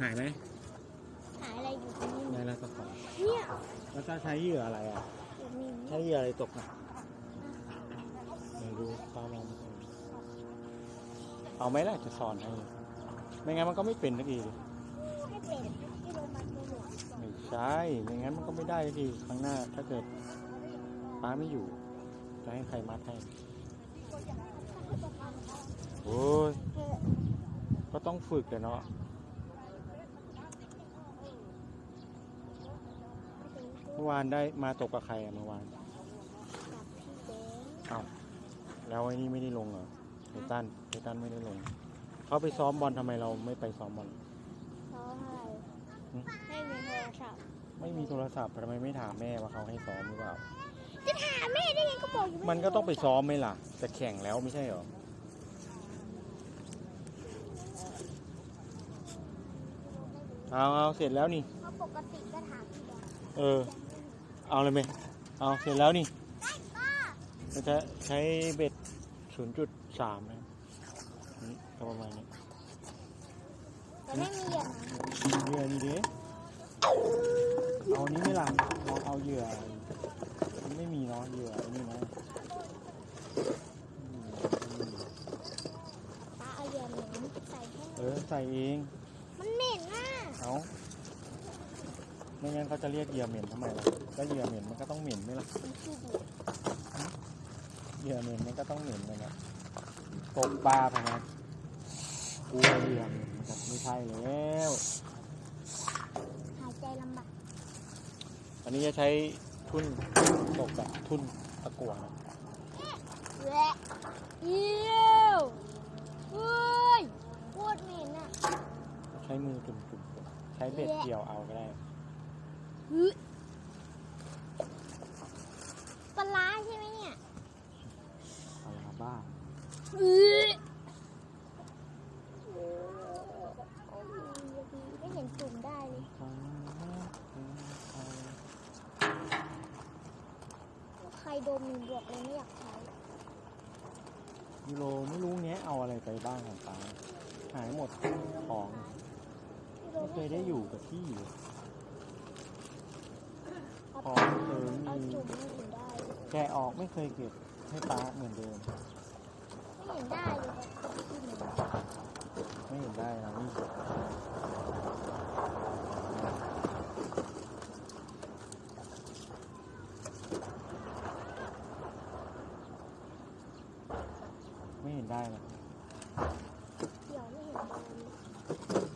หายไหมหายอะไรอยู่ตรงนี้ได้แล้วก็ขอเนี่ยแล้วจะใช้เหยื่ออะไรอะเดี๋ยวมีใช้เหยื่ออะไรตกอะเดี๋ยวดูตามลองดูเอาไหมล่ะจะสอนให้ ไม่งั้นมันก็ไม่เป็นสักทีให้เป็ดที่โรงพยาบาลตำรวจไม่ใช่ไม่งั้นมันก็ไม่ได้สักทีครั้งหน้า ถ้าเกิดป้าไม่อยู่ จะให้ใครมัดให้โอ้ยเออก็ต้องฝึกเลยเนาะ เมื่อวานได้มาตกกับใครอะเมื่อวานกับพี่แดงอ้าวแล้วไอ้นี่ไม่ได้ลงเหรอเฮตันเฮตันไม่ได้ลง เขาไปซ้อมบอลทำไมเราไม่ไปซ้อมบอล เพราะอะไรหึให้มีโทรศัพท์ ไม่มีโทรศัพท์ทำไมไม่ถามแม่ว่าเขาให้ซ้อมหรือเปล่า จะถามแม่ได้ไงก็บอกอยู่มันก็ต้องไปซ้อมไหมล่ะ แต่แข่งแล้วไม่ใช่เหรอ เอาเอาเสร็จแล้วนี่ เพราะปกติก็ถามพี่แดง เออ เอาเลยไหมเอาเสร็จแล้วนี่ป้ามันจะใช้เบ็ด 0.3 นะนี่ก็ประมาณนี้แต่ไม่มีอย่างนั้นเหยื่อนี่ดิเอานี้ไหม่ล่ะลองเอาเหยื่อมันไม่มีเนาะเหยื่อไอ้นี่นะอืมป้าเอาเหยื่อเหม็นใส่ให้เออ ใส่เอง มันเหม็นน่ะเอา ไม่งั้นเขาจะเรียกเหยื่อเหม็นทำไมล่ะก็เหยื่อเหม็นมันก็ต้องเหม็นไหมล่ะมันขี้เดียดเหยื่อเหม็นมันก็ต้องเหม็นเลยนะตกปลาไปนะกลัวเหยื่อเหม็นครับไม่ใช่แล้วหายใจลำบากอันนี้จะใช้ทุ่นตกแบบทุ่นตะกั่วนะแหละเยี่ยวเฮ้ยโคตรเหม็นอะ ใช้มือจุ่มๆใช้เบ็ดเกี่ยวเอาก็ได้ฮึ ปลาร้าใช่ไหมเนี่ยเอาลาบ้าอือไม่เห็นจุ่มได้เลยใครโดนมีบวกเลยไม่อยากใช้ยูโรไม่รู้เนี้ยเอาอะไรไปบ้างของป้าหายหมดของไม่เคยได้อยู่กับที่เลย ของเคยเอามีจุ่มไม่เห็นได้เลยแกะออกไม่เคยเก็บให้ป้าเหมือนเดิม ไม่เห็นได้เลยแบบที่หนึ่งไม่เห็นได้นะนี่ไม่เห็นได้นะเดี๋ยวไม่เห็นได้